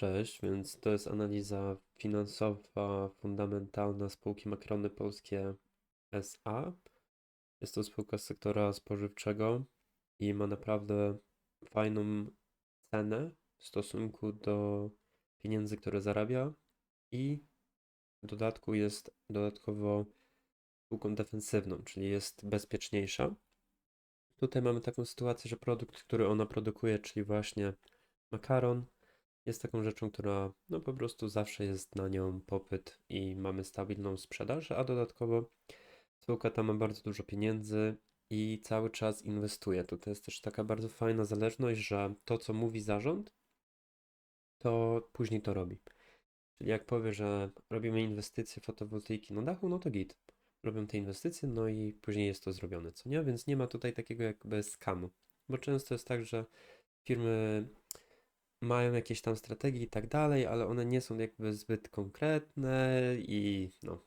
Cześć, więc to jest analiza finansowa fundamentalna spółki Makrony Polskie SA. Jest to spółka z sektora spożywczego i ma naprawdę fajną cenę w stosunku do pieniędzy, które zarabia i w dodatku jest dodatkowo spółką defensywną, czyli jest bezpieczniejsza. Tutaj mamy taką sytuację, że produkt, który ona produkuje, czyli właśnie makaron, jest taką rzeczą, która no po prostu zawsze jest na nią popyt i mamy stabilną sprzedaż, a dodatkowo spółka ta ma bardzo dużo pieniędzy i cały czas inwestuje. Tutaj jest też taka bardzo fajna zależność, że to, co mówi zarząd, to później to robi. Czyli jak powie, że robimy inwestycje fotowoltaiki na dachu, no to git. Robią te inwestycje, no i później jest to zrobione, co nie? Więc nie ma tutaj takiego jakby skamu. Bo często jest tak, że firmy mają jakieś tam strategie i tak dalej, ale one nie są jakby zbyt konkretne i no,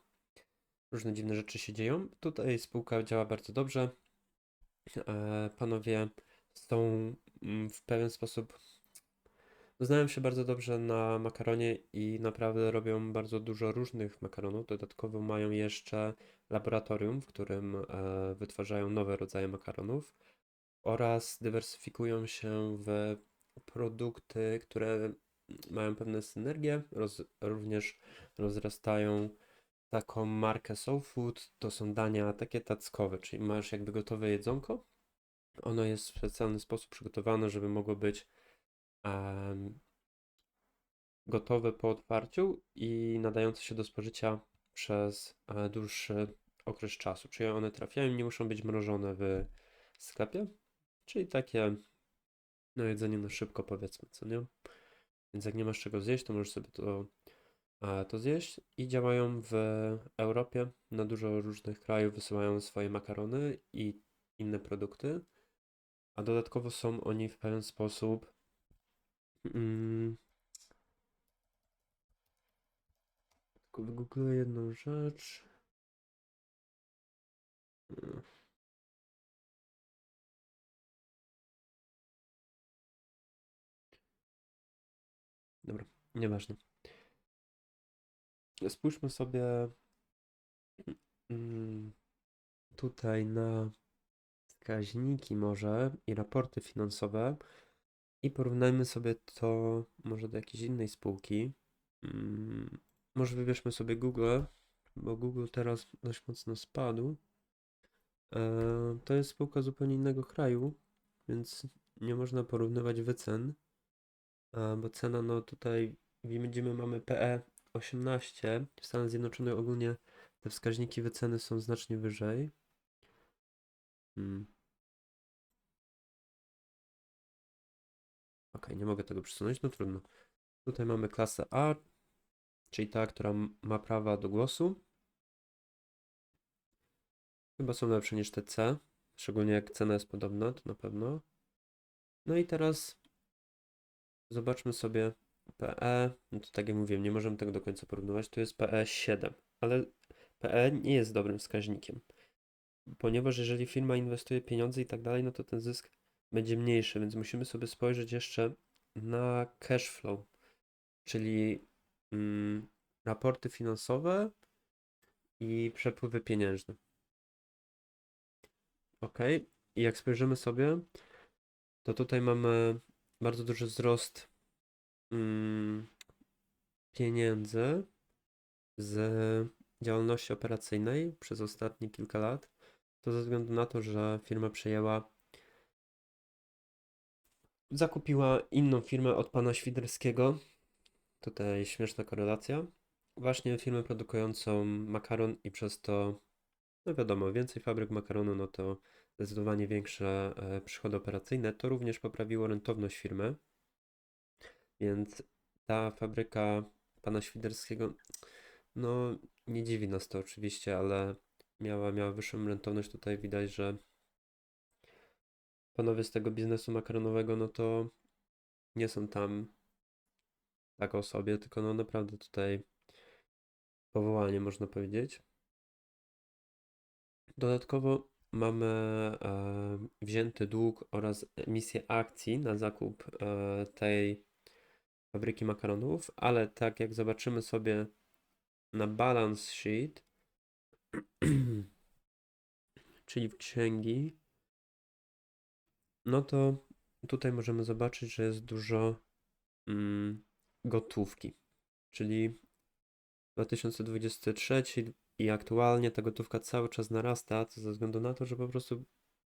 różne dziwne rzeczy się dzieją. Tutaj spółka działa bardzo dobrze. E, Panowie są mm, w pewien sposób Znają się bardzo dobrze na makaronie i naprawdę robią bardzo dużo różnych makaronów. Dodatkowo mają jeszcze laboratorium, w którym e, wytwarzają nowe rodzaje makaronów oraz dywersyfikują się w produkty, które mają pewne synergie, roz, również rozrastają taką markę Soul Food. To są dania takie tackowe, czyli masz jakby gotowe jedzonko. Ono jest w specjalny sposób przygotowane, żeby mogło być em, gotowe po otwarciu i nadające się do spożycia przez e, dłuższy okres czasu. Czyli one trafiają, nie muszą być mrożone w sklepie. Czyli takie no jedzenie na szybko powiedzmy, co nie? Więc jak nie masz czego zjeść, to możesz sobie to, a, to zjeść i działają w Europie, na dużo różnych krajów wysyłają swoje makarony i inne produkty, a dodatkowo są oni w pewien sposób mm, tylko wygoogluję jedną rzecz. Mm. Dobra, nieważne. Spójrzmy sobie mm, tutaj na wskaźniki może i raporty finansowe i porównajmy sobie to może do jakiejś innej spółki. Mm, może wybierzmy sobie Google, bo Google teraz dość mocno spadł. E, to jest spółka zupełnie innego kraju, więc nie można porównywać wycen. Bo cena, no tutaj widzimy, mamy PE 18. W Stanach Zjednoczonych ogólnie te wskaźniki wyceny są znacznie wyżej. Hmm. Ok, nie mogę tego przesunąć, no trudno. Tutaj mamy klasę A, czyli ta, która ma prawa do głosu. Chyba są lepsze niż te C, szczególnie jak cena jest podobna, to na pewno. No i teraz Zobaczmy sobie PE. No to tak jak mówiłem, nie możemy tego do końca porównywać. Tu jest PE 7, ale PE nie jest dobrym wskaźnikiem. Ponieważ jeżeli firma inwestuje pieniądze i tak dalej, no to ten zysk będzie mniejszy, więc musimy sobie spojrzeć jeszcze na cash flow, czyli mm, raporty finansowe i przepływy pieniężne. Ok, i jak spojrzymy sobie, to tutaj mamy bardzo duży wzrost mm, pieniędzy z działalności operacyjnej przez ostatnie kilka lat. To ze względu na to, że firma przejęła, zakupiła inną firmę od pana Świderskiego. Tutaj śmieszna korelacja. Właśnie firmę produkującą makaron i przez to, no wiadomo, więcej fabryk makaronu, no to zdecydowanie większe e, przychody operacyjne. To również poprawiło rentowność firmy. Więc ta fabryka pana Świderskiego, no nie dziwi nas to oczywiście, ale miała, miała wyższą rentowność. Tutaj widać, że panowie z tego biznesu makaronowego, no to nie są tam tak o sobie, tylko no naprawdę tutaj powołanie można powiedzieć. Dodatkowo mamy e, wzięty dług oraz emisję akcji na zakup e, tej fabryki makaronów, ale tak jak zobaczymy sobie na balance sheet, czyli w księgi, no to tutaj możemy zobaczyć, że jest dużo mm, gotówki, czyli 2023 i aktualnie ta gotówka cały czas narasta, ze względu na to, że po prostu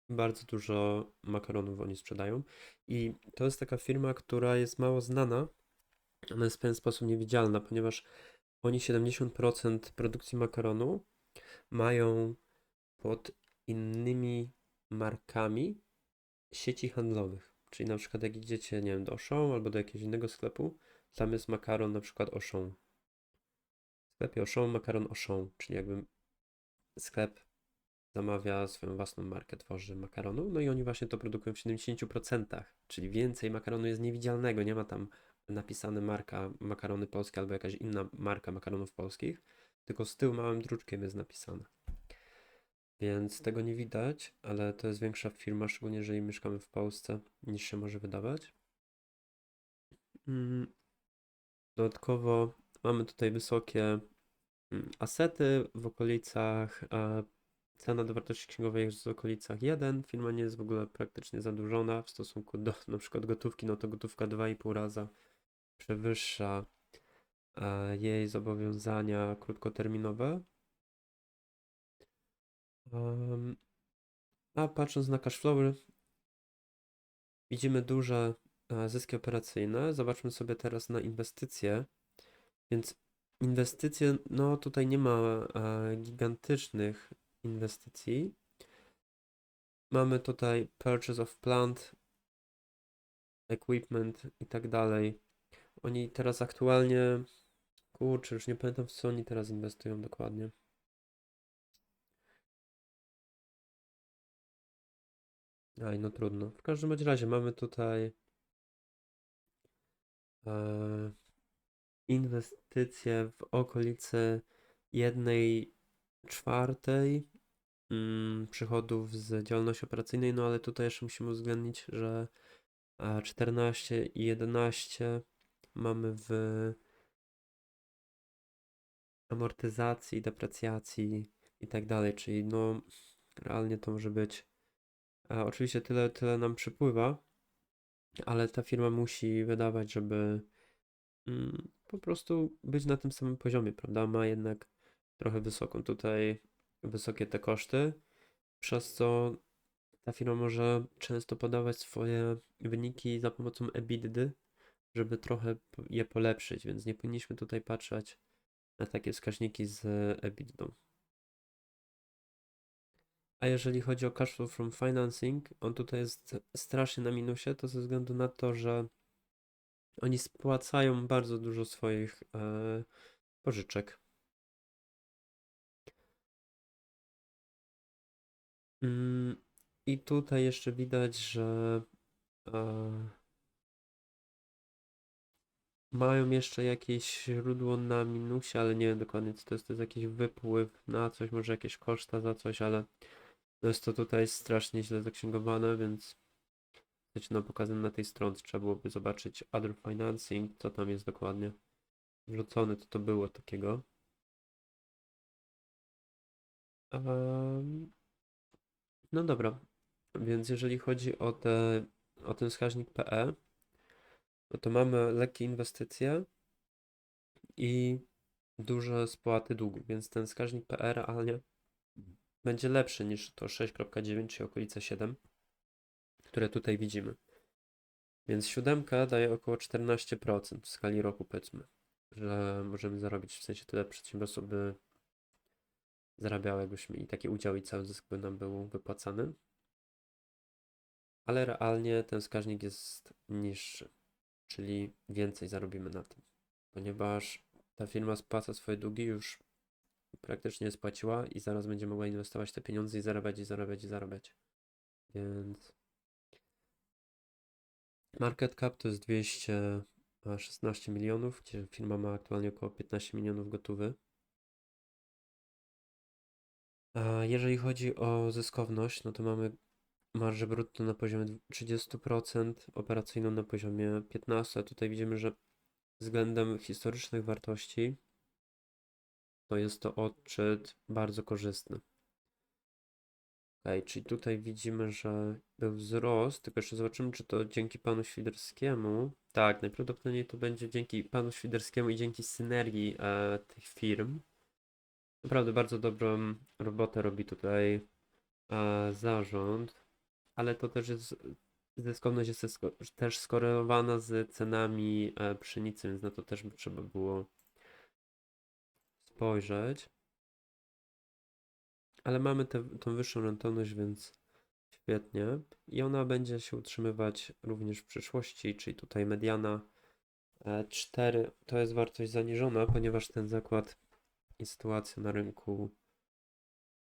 bardzo dużo makaronów oni sprzedają. I to jest taka firma, która jest mało znana, ona jest w pewien sposób niewidzialna, ponieważ oni 70% produkcji makaronu mają pod innymi markami sieci handlowych. Czyli na przykład jak idziecie, nie wiem, do Auchan albo do jakiegoś innego sklepu, tam jest makaron na przykład Auchan. Sklepie Auchan makaron Auchan, czyli jakby sklep zamawia swoją własną markę, tworzy makaronu, no i oni właśnie to produkują w 70%, czyli więcej makaronu jest niewidzialnego, nie ma tam napisane marka makarony polskie albo jakaś inna marka makaronów polskich, tylko z tyłu małym druczkiem jest napisane. Więc tego nie widać, ale to jest większa firma, szczególnie jeżeli mieszkamy w Polsce, niż się może wydawać. Mm, Dodatkowo mamy tutaj wysokie mm, asety w okolicach, a cena do wartości księgowej jest w okolicach 1. Firma nie jest w ogóle praktycznie zadłużona w stosunku do na przykład gotówki, no to gotówka 2,5 raza przewyższa e, jej zobowiązania krótkoterminowe. A patrząc na cashflowy, widzimy duże e, zyski operacyjne. Zobaczmy sobie teraz na inwestycje. Więc inwestycje, no tutaj nie ma e, gigantycznych inwestycji. Mamy tutaj purchase of plant, equipment i tak dalej. Oni teraz aktualnie, kurczę, już nie pamiętam w co oni teraz inwestują dokładnie. Aj, no trudno. W każdym razie mamy tutaj e, inwestycje w okolice jednej czwartej mm, przychodów z działalności operacyjnej, no ale tutaj jeszcze musimy uwzględnić, że e, 14 i 11 mamy w amortyzacji, deprecjacji i tak dalej, czyli no realnie to może być a oczywiście tyle, tyle nam przypływa, ale ta firma musi wydawać, żeby mm, po prostu być na tym samym poziomie, prawda? Ma jednak trochę wysoką tutaj, wysokie te koszty, przez co ta firma może często podawać swoje wyniki za pomocą EBITDA, żeby trochę je polepszyć, więc nie powinniśmy tutaj patrzeć na takie wskaźniki z EBITDA. A jeżeli chodzi o cash flow from financing, on tutaj jest strasznie na minusie, to ze względu na to, że oni spłacają bardzo dużo swoich e, pożyczek. Mm, I tutaj jeszcze widać, że e, mają jeszcze jakieś źródło na minusie, ale nie wiem dokładnie co to jest. To jest jakiś wypływ na coś, może jakieś koszta za coś, ale jest to tutaj strasznie źle zaksięgowane, więc zaczynam pokazane na tej stronce. Trzeba byłoby zobaczyć other financing, co tam jest dokładnie wrzucone, to to było takiego. No dobra, więc jeżeli chodzi o, te, o ten wskaźnik PE, no to mamy lekkie inwestycje i duże spłaty długu, więc ten wskaźnik PE realnie będzie lepszy niż to 6.9 czy okolice 7, które tutaj widzimy. Więc siódemka daje około 14% w skali roku, powiedzmy, że możemy zarobić, w sensie tyle przedsiębiorstwo by zarabiało, jakbyśmy i taki udział i cały zysk by nam był wypłacany. Ale realnie ten wskaźnik jest niższy, czyli więcej zarobimy na tym, ponieważ ta firma spłaca swoje długi już praktycznie spłaciła i zaraz będzie mogła inwestować te pieniądze i zarabiać, i zarabiać, i zarabiać. Więc market cap to jest 216 milionów, gdzie firma ma aktualnie około 15 milionów gotowy. A jeżeli chodzi o zyskowność, no to mamy marżę brutto na poziomie 30%, operacyjną na poziomie 15%. Tutaj widzimy, że względem historycznych wartości, to jest to odczyt bardzo korzystny. Ok, czyli tutaj widzimy, że był wzrost, tylko jeszcze zobaczymy, czy to dzięki panu Świderskiemu. Tak, najprawdopodobniej to będzie dzięki panu Świderskiemu i dzięki synergii e, tych firm. Naprawdę bardzo dobrą robotę robi tutaj e, zarząd, ale to też jest zyskowność jest też skorelowana z cenami e, pszenicy, więc na to też by trzeba było spojrzeć. Ale mamy tę tą wyższą rentowność, więc świetnie. I ona będzie się utrzymywać również w przyszłości, czyli tutaj mediana e, 4 to jest wartość zaniżona, ponieważ ten zakład i sytuacja na rynku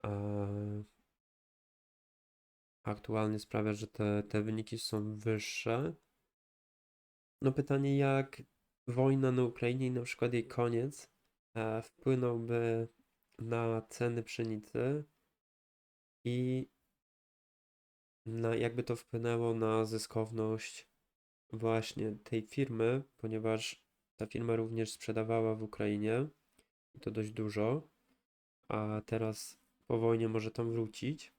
e, aktualnie sprawia, że te, te wyniki są wyższe. No pytanie, jak wojna na Ukrainie i na przykład jej koniec e, wpłynąłby na ceny pszenicy i na, jakby to wpłynęło na zyskowność właśnie tej firmy, ponieważ ta firma również sprzedawała w Ukrainie i to dość dużo, a teraz po wojnie może tam wrócić.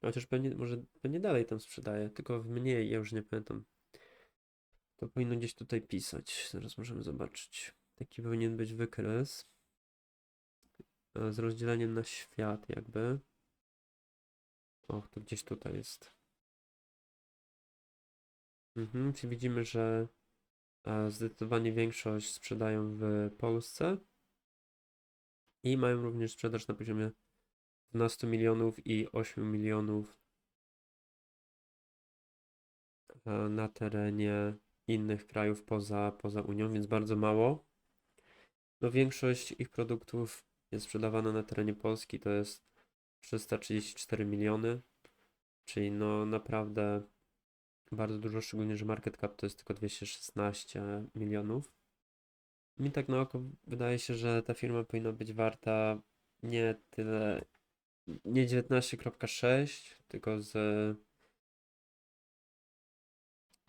Chociaż pewnie, może pewnie dalej tam sprzedaje, tylko w mniej, ja już nie pamiętam. To powinno gdzieś tutaj pisać. Zaraz możemy zobaczyć. Taki powinien być wykres z rozdzieleniem na świat, jakby. Och, to gdzieś tutaj jest. Mhm, czyli widzimy, że e, zdecydowanie większość sprzedają w Polsce i mają również sprzedaż na poziomie 12 milionów i 8 milionów e, na terenie innych krajów poza, poza Unią, więc bardzo mało. No większość ich produktów jest sprzedawana na terenie Polski, to jest 334 miliony, czyli no naprawdę bardzo dużo, szczególnie, że market cap to jest tylko 216 milionów. Mi tak na oko wydaje się, że ta firma powinna być warta nie tyle, nie 19.6, tylko z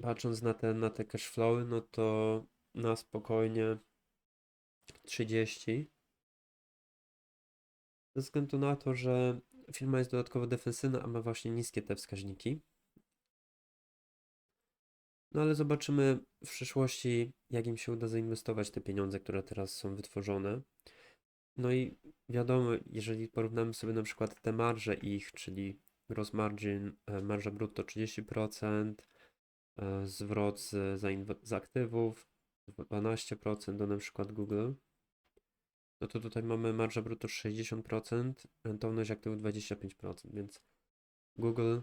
patrząc na te, na te cash flowy, no to na spokojnie 30. Ze względu na to, że firma jest dodatkowo defensywna, a ma właśnie niskie te wskaźniki. No ale zobaczymy w przyszłości, jak im się uda zainwestować te pieniądze, które teraz są wytworzone. No i wiadomo, jeżeli porównamy sobie na przykład te marże ich, czyli gross margin, e, marża brutto 30%, e, zwrot z, z aktywów 12% do na przykład Google, no to tutaj mamy marża brutto 60%, rentowność aktywów 25%, więc Google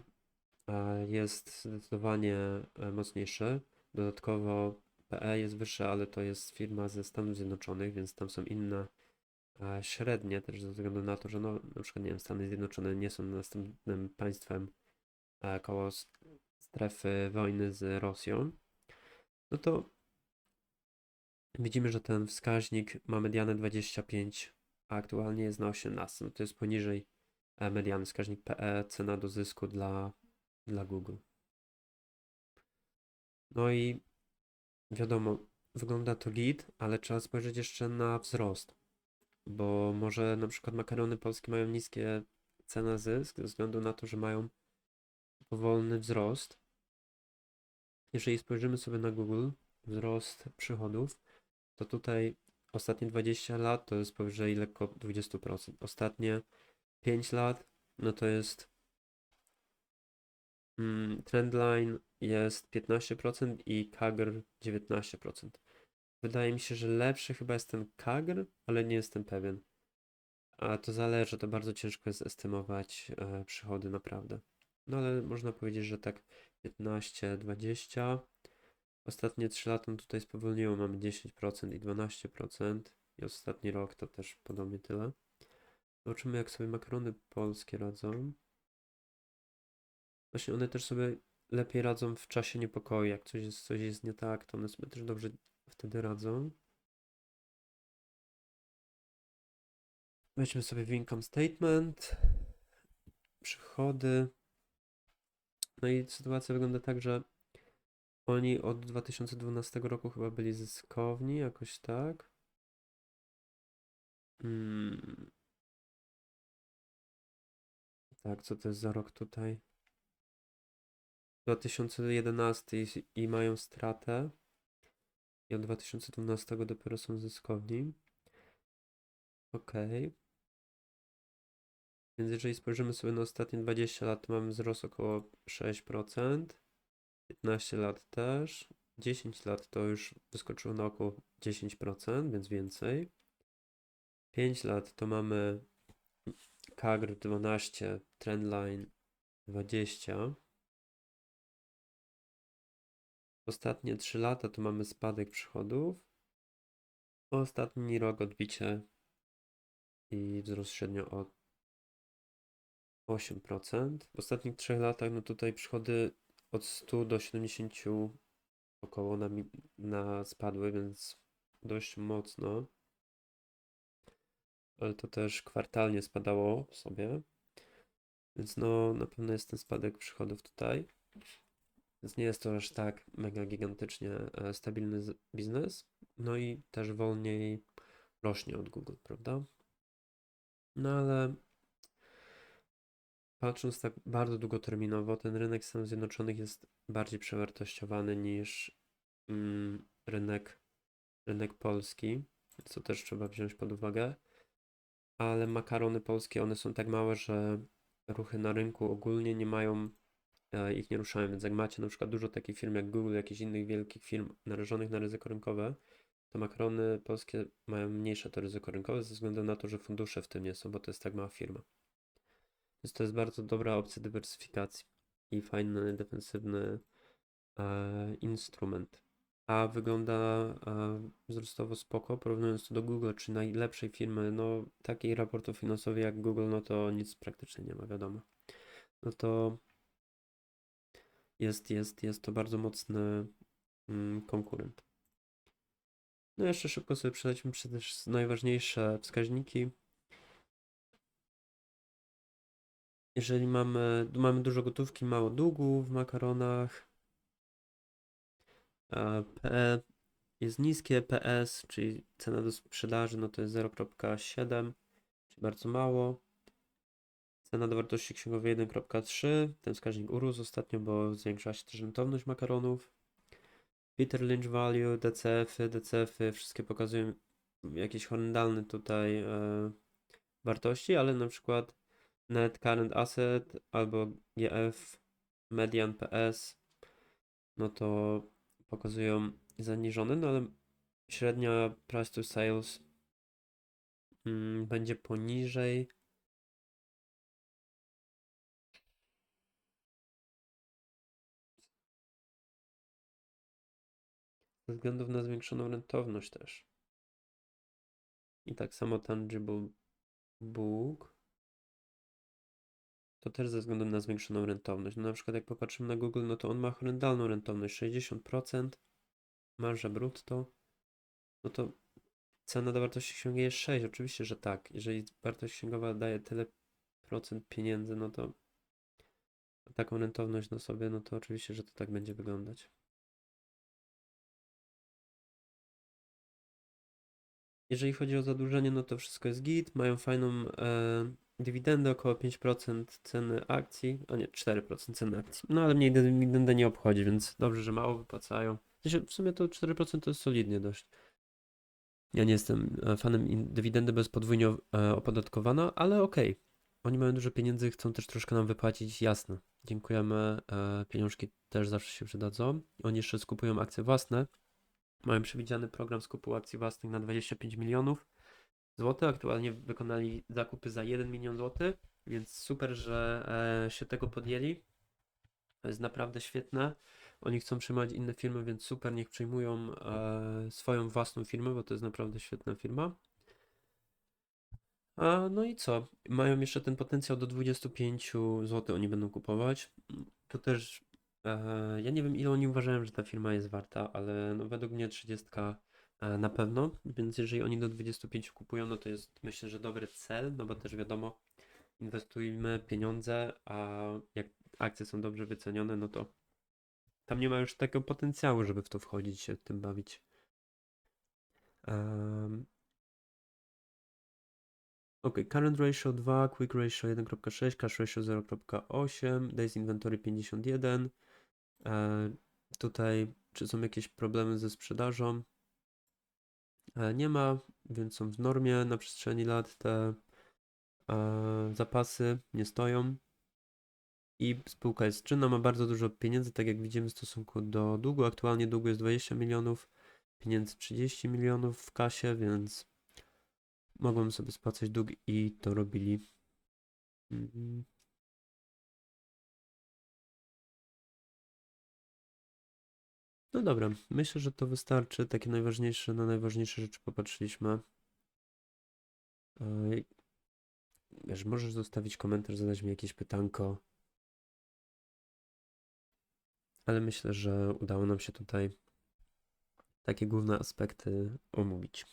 e, jest zdecydowanie e, mocniejszy. Dodatkowo PE jest wyższe, ale to jest firma ze Stanów Zjednoczonych, więc tam są inne e, średnie też ze względu na to, że no, na przykład nie wiem, Stany Zjednoczone nie są następnym państwem koło strefy wojny z Rosją. No to widzimy, że ten wskaźnik ma medianę 25, a aktualnie jest na 18. No to jest poniżej e, mediany wskaźnik PE, cena do zysku dla, dla Google. No i wiadomo, wygląda to lead, ale trzeba spojrzeć jeszcze na wzrost, bo może na przykład makarony polskie mają niskie cena zysk ze względu na to, że mają powolny wzrost. Jeżeli spojrzymy sobie na Google, wzrost przychodów, to tutaj ostatnie 20 lat to jest powyżej lekko 20%. Ostatnie 5 lat, no to jest mm, trendline jest 15% i CAGR 19%. Wydaje mi się, że lepszy chyba jest ten CAGR, ale nie jestem pewien. A to zależy, to bardzo ciężko jest estymować e, przychody naprawdę. No ale można powiedzieć, że tak 15, 20. Ostatnie 3 lata tutaj spowolniło, mamy 10% i 12%. I ostatni rok to też podobnie tyle. Zobaczymy, jak sobie makarony polskie radzą. Właśnie one też sobie lepiej radzą w czasie niepokoju. Jak coś jest, coś jest nie tak, to one sobie też dobrze wtedy radzą. Weźmy sobie w income statement. Przychody. No i sytuacja wygląda tak, że Oni od 2012 roku chyba byli zyskowni, jakoś tak. Mm. Tak, co to jest za rok tutaj? 2011 i, i mają stratę. I od 2012 dopiero są zyskowni. Okej. Więc jeżeli spojrzymy sobie na ostatnie 20 lat, mamy wzrost około 6%. 15 lat też. 10 lat to już wyskoczyło na około 10%, więc więcej. 5 lat to mamy CAGR 12, trendline 20. Ostatnie 3 lata to mamy spadek przychodów. Ostatni rok odbicie i wzrost średnio o 8%. W ostatnich 3 latach, no tutaj przychody od 100 do 70 około na, na spadły, więc dość mocno. Ale to też kwartalnie spadało sobie. Więc no na pewno jest ten spadek przychodów tutaj. Więc nie jest to aż tak mega gigantycznie e, stabilny biznes. No i też wolniej rośnie od Google, prawda? No ale patrząc tak bardzo długoterminowo, ten rynek Stanów Zjednoczonych jest bardziej przewartościowany niż mm, rynek, rynek polski, co też trzeba wziąć pod uwagę. Ale makarony polskie, one są tak małe, że ruchy na rynku ogólnie nie mają, e, ich nie ruszają. Więc jak macie na przykład dużo takich firm jak Google, jakichś innych wielkich firm narażonych na ryzyko rynkowe, to makarony polskie mają mniejsze to ryzyko rynkowe ze względu na to, że fundusze w tym nie są, bo to jest tak mała firma. Więc to jest bardzo dobra opcja dywersyfikacji i fajny, defensywny e, instrument. A wygląda e, wzrostowo spoko, porównując to do Google, czy najlepszej firmy, no takiej raportu finansowej jak Google, no to nic praktycznie nie ma, wiadomo. No to jest, jest, jest to bardzo mocny mm, konkurent. No jeszcze szybko sobie przejdźmy przez najważniejsze wskaźniki. Jeżeli mamy, mamy dużo gotówki, mało długu w makaronach, PE jest niskie, PS, czyli cena do sprzedaży, no to jest 0,7, czyli bardzo mało. Cena do wartości księgowej 1,3, ten wskaźnik urósł ostatnio, bo zwiększyła się też rentowność makaronów. Peter Lynch Value, DCF-y, DCF-y, wszystkie pokazują jakieś horrendalne tutaj e, wartości, ale na przykład Net Current Asset albo GF Median PS, no to pokazują zaniżone, no ale średnia price to sales mm, będzie poniżej. Ze względu na zwiększoną rentowność też. I tak samo tangible book. To też ze względu na zwiększoną rentowność. No na przykład jak popatrzymy na Google, no to on ma horrendalną rentowność 60%, marża brutto. No to cena do wartości księgowej jest 6. Oczywiście, że tak. Jeżeli wartość księgowa daje tyle procent pieniędzy, no to taką rentowność na sobie, no to oczywiście, że to tak będzie wyglądać. Jeżeli chodzi o zadłużenie, no to wszystko jest git. Mają fajną e, dywidendę, około 5% ceny akcji, a nie 4% ceny akcji. No ale mnie dywidendę nie obchodzi, więc dobrze, że mało wypłacają. W sumie to 4% to jest solidnie dość. Ja nie jestem e, fanem dywidendy bezpodwójnie o- e, opodatkowana, ale okej. Oni mają dużo pieniędzy, chcą też troszkę nam wypłacić, jasne. Dziękujemy, e, pieniążki też zawsze się przydadzą. Oni jeszcze skupują akcje własne. Mają przewidziany program skupu akcji własnych na 25 milionów złotych. Aktualnie wykonali zakupy za 1 milion złotych, więc super, że e, się tego podjęli. To jest naprawdę świetne. Oni chcą przyjmować inne firmy, więc super, niech przyjmują e, swoją własną firmę, bo to jest naprawdę świetna firma. A no i co? Mają jeszcze ten potencjał do 25 zł, oni będą kupować. To też e, ja nie wiem, ile oni uważają, że ta firma jest warta, ale no według mnie 30 e, na pewno, więc jeżeli oni do 25 kupują, no to jest myślę, że dobry cel, no bo też wiadomo, inwestujmy pieniądze, a jak akcje są dobrze wycenione, no to tam nie ma już takiego potencjału, żeby w to wchodzić, się tym bawić. Um, ok, current ratio 2, quick ratio 1.6, cash ratio 0.8, days inventory 51. E, tutaj, czy są jakieś problemy ze sprzedażą? E, nie ma, więc są w normie na przestrzeni lat te e, zapasy nie stoją. I spółka jest czynna, ma bardzo dużo pieniędzy, tak jak widzimy w stosunku do długu. Aktualnie długu jest 20 milionów, pieniędzy 30 milionów w kasie, więc mogą sobie spłacać dług i to robili. Mhm. No dobra, myślę, że to wystarczy. Takie najważniejsze, na najważniejsze rzeczy popatrzyliśmy. Wiesz, możesz zostawić komentarz, zadać mi jakieś pytanko. Ale myślę, że udało nam się tutaj takie główne aspekty omówić.